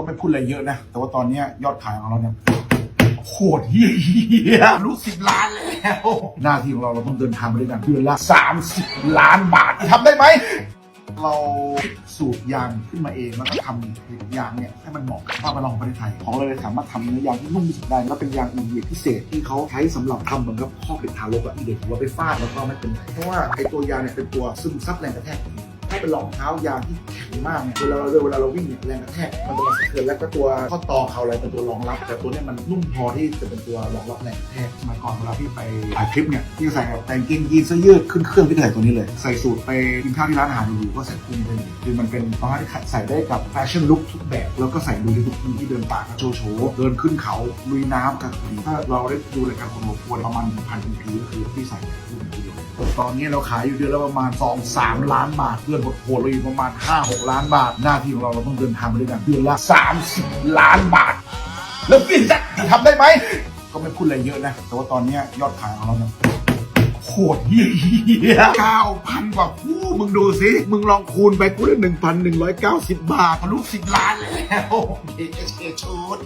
ก็ไม่พูดอะไรเยอะนะ แต่ว่าตอนนี้ยอดขายของเราเนี่ยโคตรเฮียรู้สิบล้านแล้ว หน้าที่ของเราเราต้องเดินทางไปด้วยกันเดือนละ30ล้านบาททำได้ไหม เราสูตรยางขึ้นมาเองแล้วก็ทำยางเนี่ยให้มันเหมาะกับภาพเราของประเทศไทย ของเราเลยสามารถทำเนื้อยางที่นุ่มที่สุดได้แล้วเป็นยางอินเดียพิเศษที่เขาใช้สำหรับทำเหมือนกับข้อเด็กทารกอะที่เด็กหัวไปฟาดแล้วก็ไม่เป็นไรเพราะว่าไอ้ตัวยางเนี่ยเป็นตัวซึมซับแรงกระแทก ถ้าเป็นรองเท้ายางที่แข็งมากเนี่ยเวลาเราเดินเวลาเราวิ่งเนี่ยแรงกระแทกมันจะมาสะเทือนแล้วก็ตัวข้อต่อเขาอะไรเป็นตัวรองรับ แต่ตัวเนี้มันนุ่มพอที่จะเป็นตัวรองรับแรงกระแทกสมัยก่อนเวลาพี่ไปถ่ายคลิปเนี่ยพี่ใส่แบบแต่งกิ้งยีนเสื้อยืดขึ้นเครื่องพี่ใส่ตัวนี้เลย ใส่สูทไปกินข้าวที่ร้านอาหารอยู่ก็ใส่คุมไปเลยคือมันเป็นสามารถที่ใส่ได้กับแฟชั่นลุคทุกแบบ แล้วก็ใส่ด้ทุกที่ที่เดินป่าก็โชว์โชว์เดินขึ้นเขาลุยน้ำกับถ้าเราได้ดูรายการคนหัวควรประมาณพันเป็นปีก็คือพี่ใส่คู่เป็นปีเดียว ตอนนี้เราขายอยู่เดือนละประมาณ 2 3 ล้านบาทเพื่อนโหดๆเราอยู่ประมาณ 5 6 ล้านบาท หน้าที่ของเราเราต้องเดินทางไปด้วยกันเดือนละ 30 ล้านบาท แล้วพี่จะทำได้ไหม ก็ไม่พูดอะไรเยอะนะ แต่ว่าตอนนี้ยอดขายของเราเนี่ยโคตรเฮียเก้าพันกว่าคู่มึงดูสิ มึงลองคูณไปกูได้หนึ่งพันหนึ่งร้อยเก้าสิบบาททะลุสิบล้านแล้วเอเอชุด